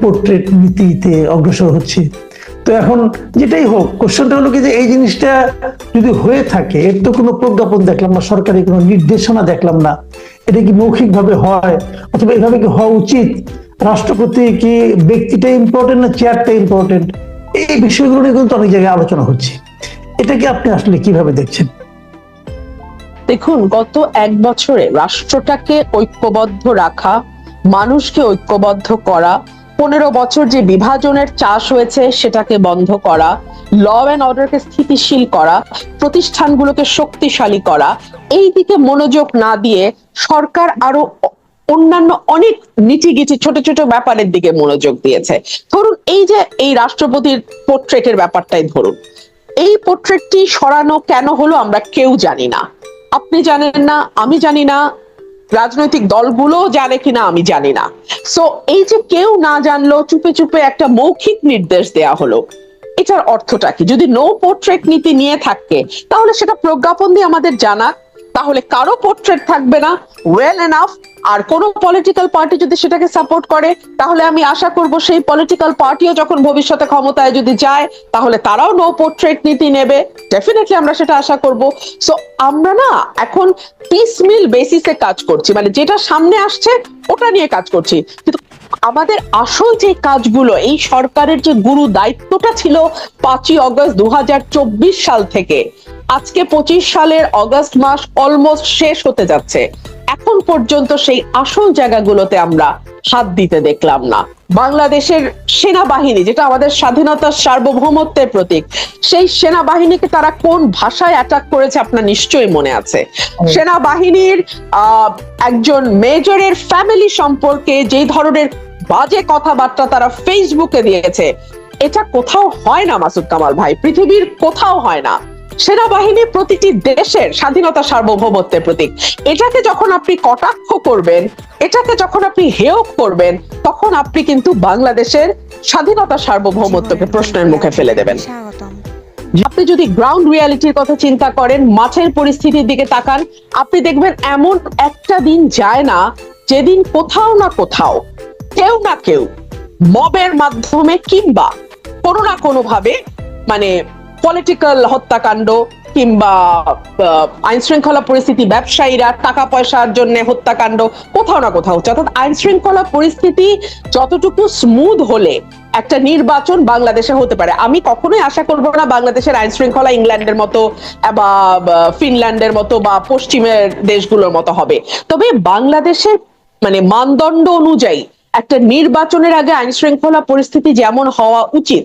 Portrait নীতিতে অগ্রসর হচ্ছে। তো এখন যেটাই হোক, কোশ্চেনটা হলো কি যে এই জিনিসটা যদি হয়ে থাকে, এর তো কোনো প্রজ্ঞাপন দেখলাম না, সরকারি কোনো নির্দেশনা দেখলাম না। এটা কি মৌখিকভাবে হয় অথবা এভাবে কি হওয়া উচিত? রাষ্ট্রপতি কি ব্যক্তিটা ইম্পর্টেন্ট না চেয়ারটা ইম্পর্টেন্ট এই বিষয়গুলো নিয়ে কিন্তু অনেক জায়গায় আলোচনা হচ্ছে। এটাকে আপনি আসলে কীভাবে দেখছেন? দেখুন, গত এক বছরে রাষ্ট্রটাকে ঐক্যবদ্ধ রাখা, মানুষকে ঐক্যবদ্ধ করা পনেরো বছর যে বিভাজনের চাষ হয়েছে, সেটাকে বন্ধ করা ল অ্যান্ড অর্ডারকে স্থিতিশীল করা, প্রতিষ্ঠানগুলোকে শক্তিশালী করা, এই দিকে মনোযোগ না দিয়ে সরকার আরও অন্যান্য অনেক নিটিগিটি ছোট ছোট ব্যাপারের দিকে মনোযোগ দিয়েছে। ধরুন, এই যে এই রাষ্ট্রপতির পোর্ট্রেটের ব্যাপারটাই ধরুন। এই পোর্ট্রেটটি সরানো কেন হলো আমরা কেউ জানি না। আপনি জানেন না, আমি জানি না রাজনৈতিক দলগুলো জানে কিনা আমি জানি না। সো এই যে কেউ না জানলো, চুপে চুপে একটা মৌখিক নির্দেশ দেয়া হলো। এটার অর্থটা কি? যদি নো পোর্ট্রেট নীতি নিয়ে থাকে, তাহলে সেটা প্রজ্ঞাপন দিয়ে আমাদের জানাক। তাহলে কারও পোর্ট্রেট থাকবে না। ওয়েল এনাফ আর কোন পলিটিক্যাল পার্টি যদি সেটাকে সাপোর্ট করে, তাহলে আমি আশা করব সেই পলিটিক্যাল পার্টিও যখন ভবিষ্যতে ক্ষমতায় যদি যায়, তাহলে তারাও নো পোর্ট্রেট নীতি নেবে। ডেফিনেটলি আমরা সেটা আশা করব। সো আমরা না এখন পিসমিল বেসিসে কাজ করছি। মানে যেটা সামনে আসছে, ওটা নিয়ে কাজ করছি। কিন্তু আমাদের আসল যে কাজগুলো, এই সরকারের যে গুরু দায়িত্বটা ছিল পাঁচই অগস্ট দু হাজার চব্বিশ সাল থেকে। আজকে পঁচিশ সালের অগস্ট মাস অলমোস্ট শেষ হতে যাচ্ছে। এখন পর্যন্ত সেই আসল জায়গাগুলোতে আমরা হাত দিতে দেখলাম না। বাংলাদেশের সেনাবাহিনী যেটা আমাদের স্বাধীনতার সার্বভৌমত্বের প্রতীক সেই সেনাবাহিনীকে তারা কোন ভাষায় অ্যাটাক করেছে আপনার নিশ্চয়ই মনে আছে। সেনাবাহিনীর আহ, একজন মেজরের ফ্যামিলি সম্পর্কে যেই ধরনের বাজে কথাবার্তা তারা ফেসবুকে দিয়েছে এটা কোথাও হয় না মাসুদ কামাল ভাই। পৃথিবীর কোথাও হয় না। সেনাবাহিনী প্রতিটি দেশের স্বাধীনতা সার্বভৌমত্বের প্রতীক। এটাকে যখন আপনি কটাক্ষ করবেন এটাকে যখন আপনি হেয় করবেন তখন আপনি কিন্তু বাংলাদেশের স্বাধীনতা সার্বভৌমত্বকে প্রশ্নের মুখে ফেলে দেবেন। আপনি যদি গ্রাউন্ড রিয়ালিটির কথা চিন্তা করেন মাঠের পরিস্থিতির দিকে তাকান আপনি দেখবেন এমন একটা দিন যায় না যেদিন কোথাও না কোথাও কেউ না কেউ মবের মাধ্যমে কিংবা কোনো না কোনো ভাবে মানে পলিটিক্যাল হত্যাকাণ্ড কিংবা আইন শৃঙ্খলা পরিস্থিতি, ব্যবসায়ীরা টাকা পয়সার জন্য হত্যাকাণ্ড, কোথাও না কোথাও হচ্ছে। অর্থাৎ আইন শৃঙ্খলা পরিস্থিতি যতটুকু স্মুথ হলে একটা নির্বাচন বাংলাদেশে হতে পারে। আমি কখনোই আশা করব না বাংলাদেশের আইন শৃঙ্খলা ইংল্যান্ডের মতো বা ফিনল্যান্ডের মতো বা পশ্চিমের দেশগুলোর মতো হবে। তবে বাংলাদেশের মানে মানদণ্ড অনুযায়ী একটা নির্বাচনের আগে আইন শৃঙ্খলা পরিস্থিতি যেমন হওয়া উচিত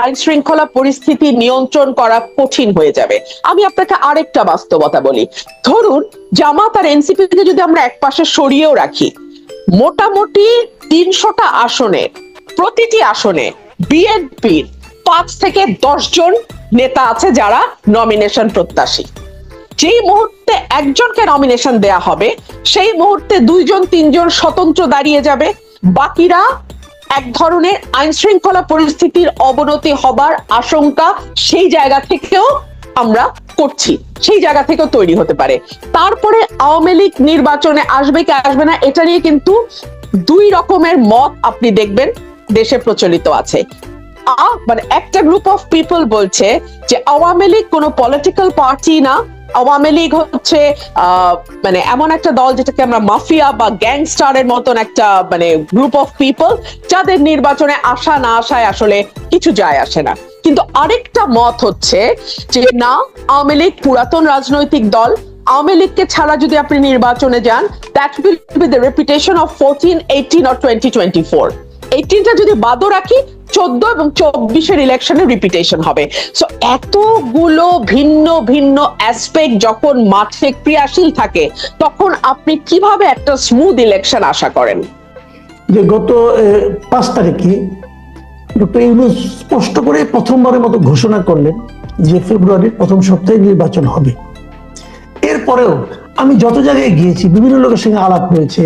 আইন শৃঙ্খলা পরিস্থিতি নিয়ন্ত্রণ করা কঠিন হয়ে যাবে। আমি আপনাকে আরেকটা বাস্তবতা বলি। ধরুন, জামাত আর এনসিপি কে যদি আমরা এক পাশে সরিয়েও রাখি, মোটামুটি তিনশোটা আসনে, প্রতিটি আসনে বিএনপির পাঁচ থেকে দশ জন নেতা আছে যারা নমিনেশন প্রত্যাশী। যেই মুহূর্তে একজনকে নমিনেশন দেয়া হবে, সেই মুহূর্তে দুইজন, তিনজন স্বতন্ত্র দাঁড়িয়ে যাবে। বাকিরা এক ধরনের আইন শৃঙ্খলা পরিস্থিতির অবনতি হবার আশঙ্কা সেই জায়গা থেকেও আমরা করছি, সেই জায়গা থেকেও তৈরি হতে পারে। তারপরে আওয়ামী লীগ নির্বাচনে আসবে কি আসবে না, এটা নিয়ে কিন্তু দুই রকমের মত আপনি দেখবেন, দেশে প্রচলিত আছে। মানে একটা গ্রুপ অফ পিপল বলছে যে আওয়ামী লীগ কোনো পলিটিক্যাল পার্টি না আওয়ামী লীগ হচ্ছে মানে এমন একটা দল যেটাকে আমরা মাফিয়া বা গ্যাংস্টারের মতন একটা মানে গ্রুপ অফ পিপল যাদের নির্বাচনে আসা না আসায় আসলে কিছু যায় আসে না। কিন্তু আরেকটা মত হচ্ছে যে, না, আওয়ামী লীগ পুরাতন রাজনৈতিক দল, আওয়ামী লীগকে ছাড়া যদি আপনি নির্বাচনে যান that will be the reputation of fourteen eighteen or twenty twenty four এইটিনটা যদি বাদও রাখি, চোদ্দ এবং চব্বিশের ইলেকশনের রিপিটেশন হবে। সো এতগুলো ভিন্ন ভিন্ন অ্যাসপেক্ট যখন মাঠে ক্রিয়াশীল থাকে, তখন আপনি কীভাবে একটা স্মুথ ইলেকশন আশা করেন? যে গত পাঁচ তারিখে ডক্টর ইউনুস স্পষ্ট করে প্রথমবারের মতো ঘোষণা করলেন যে ফেব্রুয়ারির প্রথম সপ্তাহে নির্বাচন হবে। এরপরেও আমি যত জায়গায় গিয়েছি, বিভিন্ন লোকের সঙ্গে আলাপ হয়েছে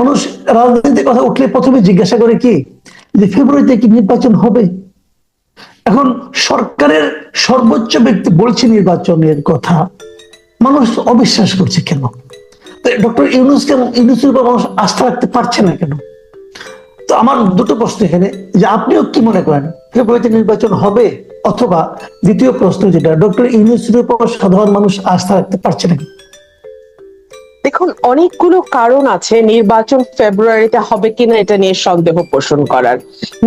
মানুষ রাজনীতির কথা উঠলে প্রথমে জিজ্ঞাসা করে কি যে ফেব্রুয়ারিতে কি নির্বাচন হবে? এখন সরকারের সর্বোচ্চ ব্যক্তি বলছে নির্বাচনের কথা। মানুষ অবিশ্বাস করছে কেন? ডক্টর ইউনুস কেন ইউনুসের উপর মানুষ আস্থা রাখতে পারছে না কেন? তো আমার দুটো প্রশ্ন এখানে। যে আপনিও কি মনে করেন, ফেব্রুয়ারিতে নির্বাচন হবে অথবা দ্বিতীয় প্রশ্ন যেটা, ডক্টর ইউনুসের উপর সাধারণ মানুষ আস্থা রাখতে পারছে না? দেখুন অনেকগুলো কারণ আছে নির্বাচন ফেব্রুয়ারিতে হবে কিনা এটা নিয়ে সন্দেহ পোষণ করার।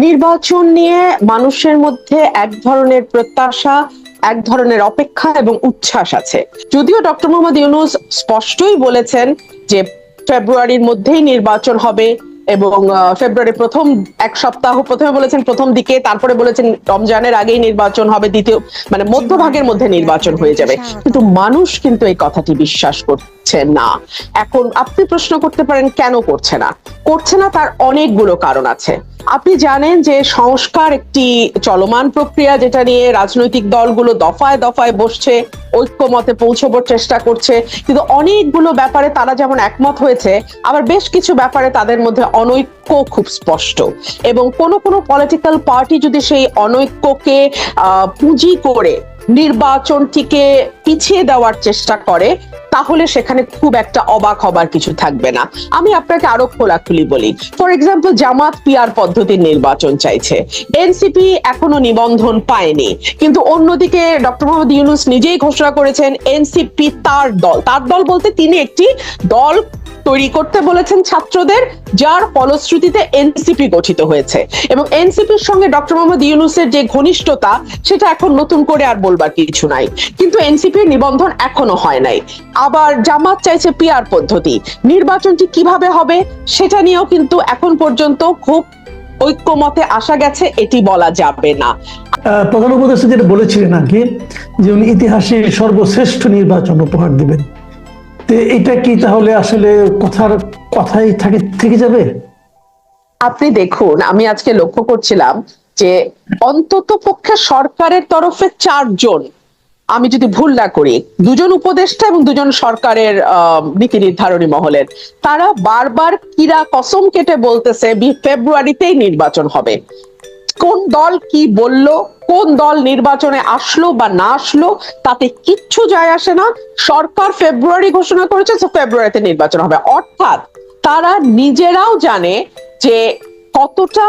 নির্বাচন নিয়ে মানুষের মধ্যে এক ধরনের প্রত্যাশা এক ধরনের অপেক্ষা এবং উচ্ছ্বাস আছে। যদিও ডক্টর মোহাম্মদ ইউনুস স্পষ্টই বলেছেন যে ফেব্রুয়ারির মধ্যেই নির্বাচন হবে এবং ফেব্রুয়ারি প্রথম এক সপ্তাহ প্রথমে বলেছেন প্রথম দিকে তারপরে বলেছেন রমজানের আগেই নির্বাচন হবে দ্বিতীয় মানে মধ্যভাগের মধ্যে নির্বাচন হয়ে যাবে। কিন্তু মানুষ কিন্তু এই কথাটি বিশ্বাস করছে না। এখন আপনি প্রশ্ন করতে পারেন, কেন করছে না? করছে না তার অনেকগুলো কারণ আছে। আপনি জানেন যে সংস্কার একটি চলমান প্রক্রিয়া যেটা নিয়ে রাজনৈতিক দলগুলো দফায় দফায় বসছে, ঐক্যমতে পৌঁছবার চেষ্টা করছে। কিন্তু অনেকগুলো ব্যাপারে তারা যেমন একমত হয়েছে, আবার বেশ কিছু ব্যাপারে তাদের মধ্যে অনৈক্য খুব স্পষ্ট। এবং কোনো কোনো পলিটিক্যাল পার্টি যদি সেই অনৈক্যকে পুঁজি করে নির্বাচনটিকে পিছিয়ে দেওয়ার চেষ্টা করে তাহলে সেখানে খুব একটা অবাক হবার কিছু থাকবে না। আমি আপনাকে আরও খোলাখুলি বলি ফর এক্সাম্পল জামাত পিয়ার পদ্ধতির নির্বাচন চাইছে। এনসিপি এখনও নিবন্ধন পায়নি, কিন্তু অন্যদিকে ডক্টর মোহাম্মদ ইউনুস নিজেই ঘোষণা করেছেন এনসিপি তার দল। তার দল বলতে তিনি একটি দল তৈরি করতে বলেছেন ছাত্রদের, যার ফলশ্রুতিতে এনসিপি গঠিত হয়েছে। এবং এনসিপির সঙ্গে ডক্টর মোহাম্মদ ইউনুসের যে ঘনিষ্ঠতা, সেটা এখন নতুন করে আর বলবার কিছু নাই। কিন্তু এনসিপির নিবন্ধন এখনও হয় নাই। আবার জামাত চাইছে পিয়ার পদ্ধতি। নির্বাচনটি কীভাবে হবে, সেটা নিয়েও কিন্তু এখন পর্যন্ত খুব ঐক্যমতে আসা গেছে, এটি বলা যাবে না। প্রধান উপদেষ্টা যেটা বলেছিলেন আগে, যে উনি ইতিহাসে সর্বশ্রেষ্ঠ নির্বাচন উপহার দিবেন। এটা কি তাহলে আসলে কথার কথাই থাকে, থেকে যাবে? আপনি দেখুন, আমি আজকে লক্ষ্য করছিলাম যে অন্তত পক্ষে সরকারের তরফে চারজন, আমি যদি ভুল না করি, দুজন উপদেষ্টা এবং দুজন সরকারের নীতি নির্ধারণী মহলের, তারা বারবার কিরা কসম কেটে বলতেছে ফেব্রুয়ারিতেই নির্বাচন হবে। কোন দল কি বলল, কোন দল নির্বাচনে আসলো বা না আসলো, তাতে কিচ্ছু যায় আসে না। সরকার ফেব্রুয়ারি ঘোষণা করেছে ফেব্রুয়ারিতে নির্বাচন হবে। অর্থাৎ তারা নিজেরাও জানে যে কতটা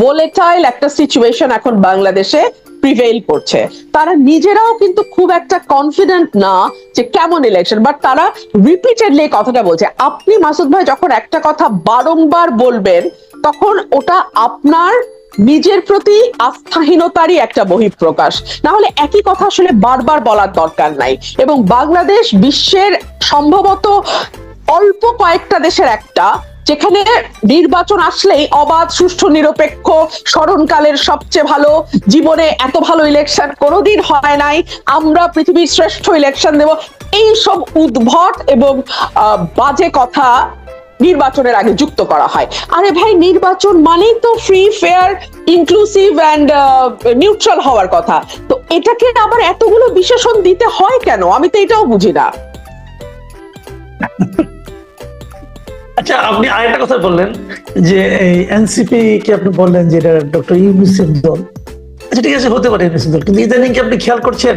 ভোলেটাইল একটা সিচুয়েশন এখন বাংলাদেশে প্রিভেইল করছে। তারা নিজেরাও কিন্তু খুব একটা কনফিডেন্ট না যে কেমন ইলেকশন বাট তারা রিপিটেডলি কথাটা বলছে। আপনি মাসুদ ভাই যখন একটা কথা বারংবার বলবেন, তখন ওটা আপনার নিজের প্রতি আস্থাহীনতারই একটা বহিঃপ্রকাশ। না হলে একই কথা আসলে বারবার বলার দরকার নাই। এবং বাংলাদেশ বিশ্বের সম্ভবত অল্প কয়েকটা দেশের একটা, যেখানে নির্বাচন আসলেই অবাধ, সুষ্ঠু, নিরপেক্ষ, স্মরণকালের সবচেয়ে ভালো, জীবনে এত ভালো ইলেকশন কোনোদিন হয় নাই, আমরা পৃথিবীর শ্রেষ্ঠ ইলেকশন দেব। এই সব উদ্ভট এবং বাজে কথা নির্বাচনের আগে যুক্ত করা হয়। আরে ভাই, নির্বাচন মানেই তো free fair inclusive and neutral হওয়ার কথা। তো এটাকে আবার এতগুলো বিশেষণ দিতে হয় কেন? আমি তো এটাও বুঝি না। আচ্ছা আপনি আরেকটা কথা বললেন যে এই এনসিপি কে আপনি বললেন যে এটা ডক্টর ইউনুসের দল আচ্ছা ঠিক আছে, হতে পারে ইউনুসের দল কিন্তু ইদানিং কি আপনি খেয়াল করছেন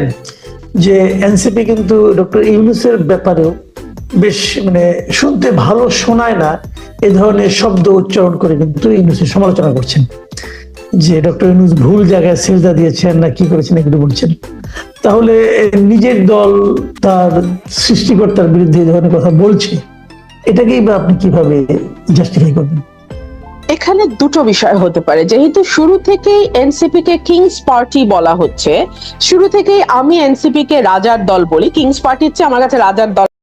যে এনসিপি কিন্তু ডক্টর ইউনুসের ব্যাপারেও বেশ মানে শুনতে ভালো শোনায় না এই ধরনের শব্দ উচ্চারণ করে কিন্তু ইউনুসের সমালোচনা করছেন। যে ডক্টর ইউনুস ভুল জায়গায় সেজদা দিয়েছেন না কি করেছেন এগুলো বলছেন। তাহলে নিজের দল তার সৃষ্টিকর্তার বিরুদ্ধে ধরনের কথা বলছে, এটাকেই বা আপনি কীভাবে জাস্টিফাই করবেন? এখানে দুটো বিষয় হতে পারে। যেহেতু শুরু থেকেই এনসিপি কে কিংস পার্টি বলা হচ্ছে, শুরু থেকেই আমি এনসিপি কে রাজার দল বলি, কিংস পার্টির চেয়ে আমার কাছে রাজার দল